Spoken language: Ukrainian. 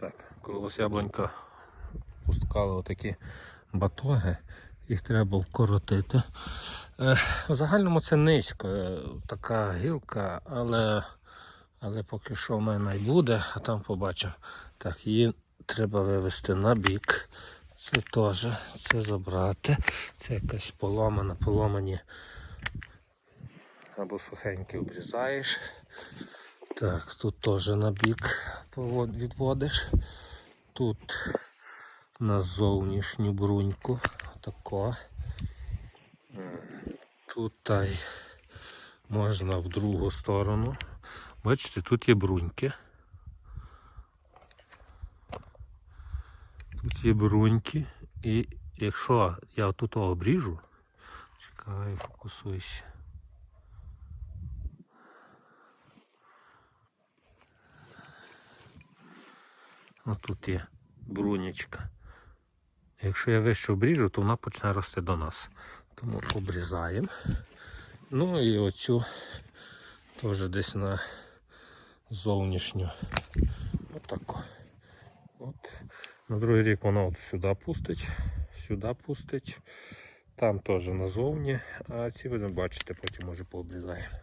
Так, коли ось яблунька пускали отакі батоги, їх треба вкоротити. Е, в загальному це низько, е, така гілка, але, але поки що в мене й буде, а там побачив. Так, її треба вивести на бік. Це теж, це забрати. Це якась поломана, поломані. Або сухенькі обрізаєш. Так, тут теж на бік відводиш. Тут на зовнішню бруньку. Тако. Тут та й можна в другу сторону. Бачите, тут є бруньки. Тут є бруньки. І якщо я тут обріжу, чекай, фокусуйся. Ось тут є брунічка. Якщо я вище обріжу, то вона почне рости до нас. Тому обрізаємо. Ну і оцю теж десь на зовнішню. Отако. От. На другий рік вона от сюди пустить, сюди пустить. Там теж назовні, а ці ви не бачите, потім може пообрізаємо.